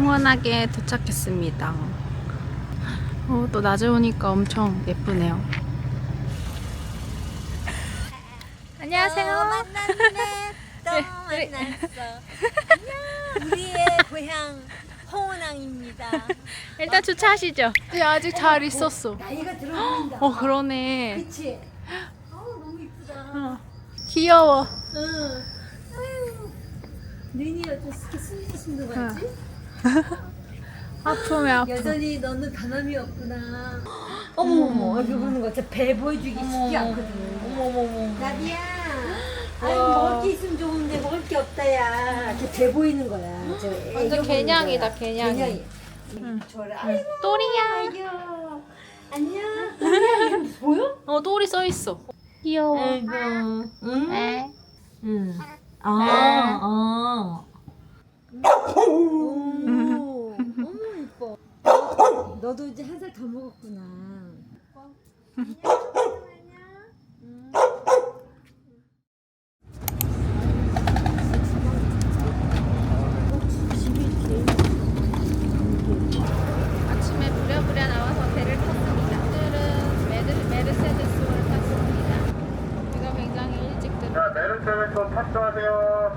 시원하게 도착했습니다. 어, 또 낮에 오니까 엄청 예쁘네요. 안녕하세요. 만났네. 또 네, 네. 만났어. 안녕. 우리의 고향 홍은항입니다. 일단 주차하시죠. 아직 잘 있었어. 나이가 들어간다. 어, 그러네. 그치? 어우, 너무 이쁘다. 어, 귀여워. 응. 아유, 눈이 어떻게 순둥순둥하지? 아픔에 아픔. 여전히 너는 단함이 없구나. 어머머머, 여기 보는 거 진짜 배 보여주기 쉽지 않거든. 어머머머. 나비야. 아니 먹을 게 있으면 좋은데 먹을 게 없다야. 이렇게 배 보이는 거야. 저 애교 완전 보이는 개냥이다, 거야. 개냥이. 응. 저를 아이고 또리야. 안녕. 이름 보여? 어, 또리 써 있어. 귀여워. 응. 네. 응. 아. 아. 오. 어머 이뻐. 너도 이제 한 살 더 먹었구나. 안녕. 안녕. 아침에 부랴부랴 나와서 배를 탔습니다. 오늘은 메르, 메르세데스를 탔습니다. 우리가 굉장히 일찍 들어. 자, 메르세데스 탑승하세요.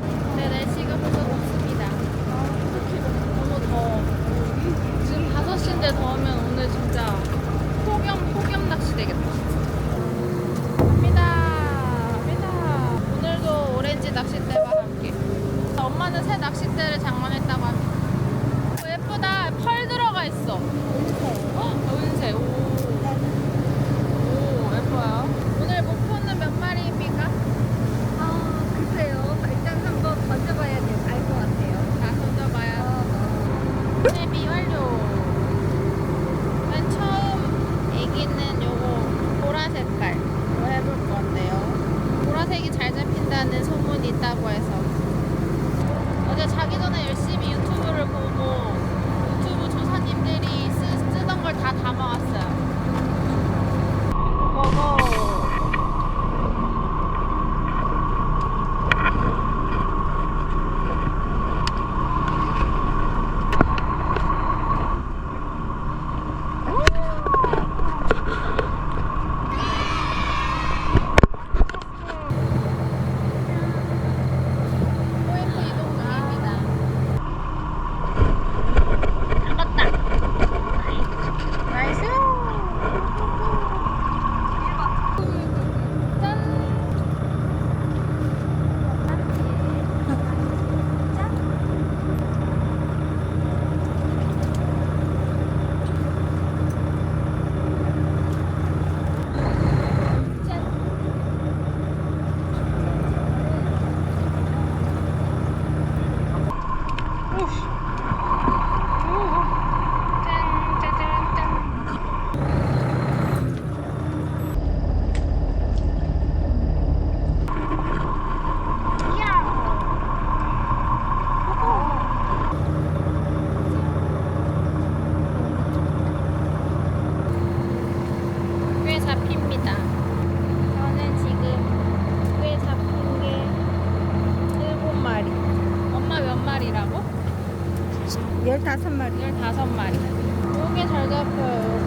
근데 날씨가 벌써 덥습니다. 아. 너무 더워. 5시인데 더우면 오늘 진짜 폭염, 폭염 낚시 되겠다. 갑니다. 갑니다. 오늘도 오렌지 낚싯대와 함께. 엄마는 새 낚싯대를 장만했다고 합니다. 오, 예쁘다. 펄 들어가 있어. 헉, 은새. 오. 오, 예뻐요. 오늘 목표는 몇 마리입니까? 아 글쎄요. 일단 한번 던져봐야 돼. 알것 같아요. 다 던져봐야 세비 15마리. 15마리. 요게 잘 잡혀요,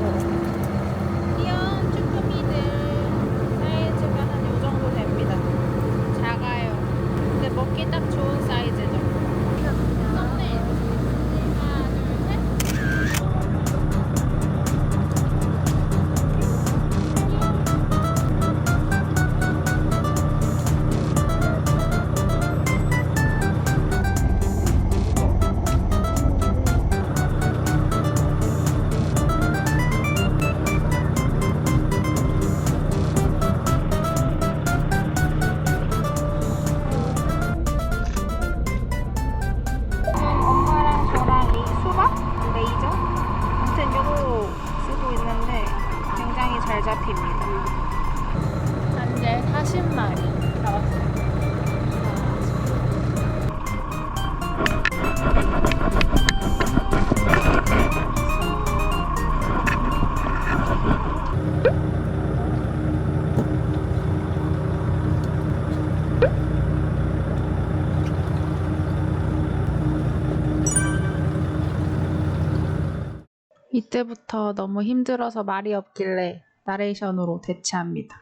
이때부터 너무 힘들어서 말이 없길래 나레이션으로 대체합니다.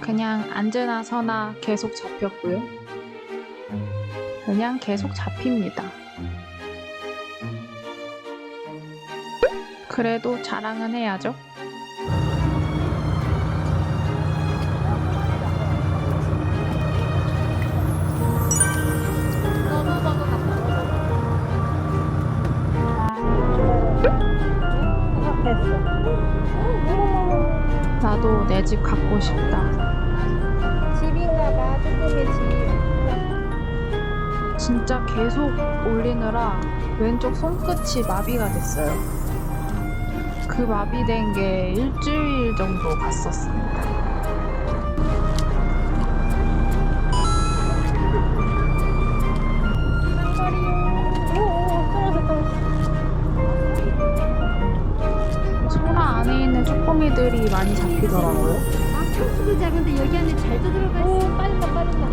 그냥 앉으나 서나 계속 잡혔고요. 그냥 계속 잡힙니다. 그래도 자랑은 해야죠. 내 집 갖고 싶다. 집인가봐 조금의 집. 진짜 계속 올리느라 왼쪽 손끝이 마비가 됐어요. 그 마비된 게 일주일 정도 갔었습니다. 소라 안에 있는 쪼꼬미들이 많이 잡히더라고요. 아 평수도 작은데 여기 안에 잘도 들어가 있어. 오 빠진다 빠진다.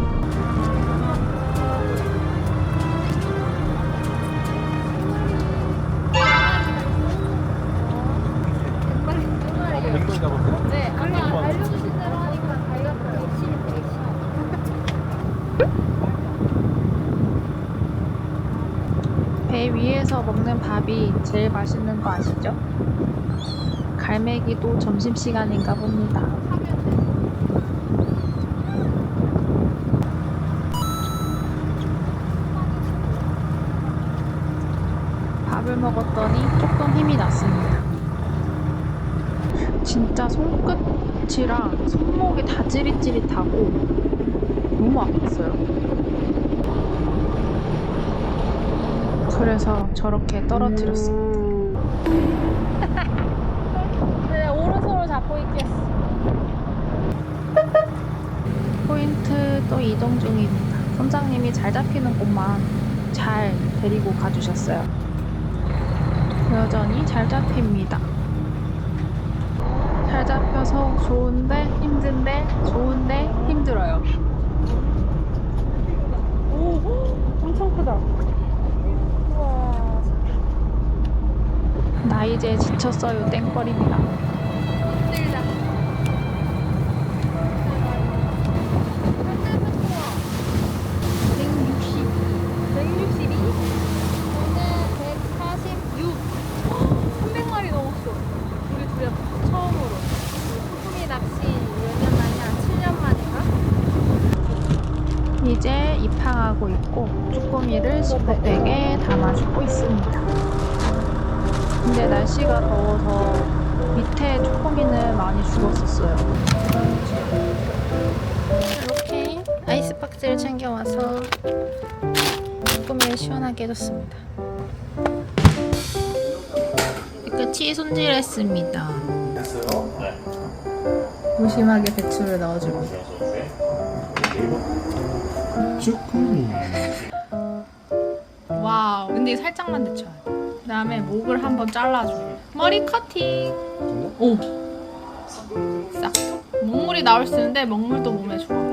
백돌 잡았어요? 네, 아까 알려주신 대로 하니까 달렸어요. 배 위에서 먹는 밥이 제일 맛있는 거 아시죠? 갈매기도 점심시간인가 봅니다. 밥을 먹었더니 조금 힘이 났습니다. 진짜 손끝이랑 손목이 다 찌릿찌릿하고 너무 아팠어요. 그래서 저렇게 떨어뜨렸습니다. 네, 오른손으로 잡고 있겠어. 포인트 또 이동 선장님이 잘 잡히는 곳만 잘 데리고 가주셨어요. 여전히 잘 잡힙니다. 잘 잡혀서 좋은데 힘든데 좋은데 힘들어요. 오 엄청 크다. 우와. 나 이제 지쳤어요 땡벌입니다. 힘들다. 162. 저는 146. 300마리 넘었어. 우리 둘이 처음으로. 소금이 낚시 몇 년 만이야? 7년 만인가? 이제 입항하고 있고 쭈꾸미를 시퍼백에 담아주고 있습니다. 근데 날씨가 더워서 밑에 쭈꾸미는 많이 죽었었어요. 이렇게 아이스박스를 챙겨와서 쭈꾸미를 시원하게 해줬습니다. 끝이 손질했습니다. 무심하게 배추를 넣어주고 쭈꾸미. 와우. 근데 살짝만 데쳐요. 그 다음에 목을 한번 잘라줘요. 머리 커팅. 오. 싹. 먹물이 나올 수 있는데 먹물도 몸에 좋아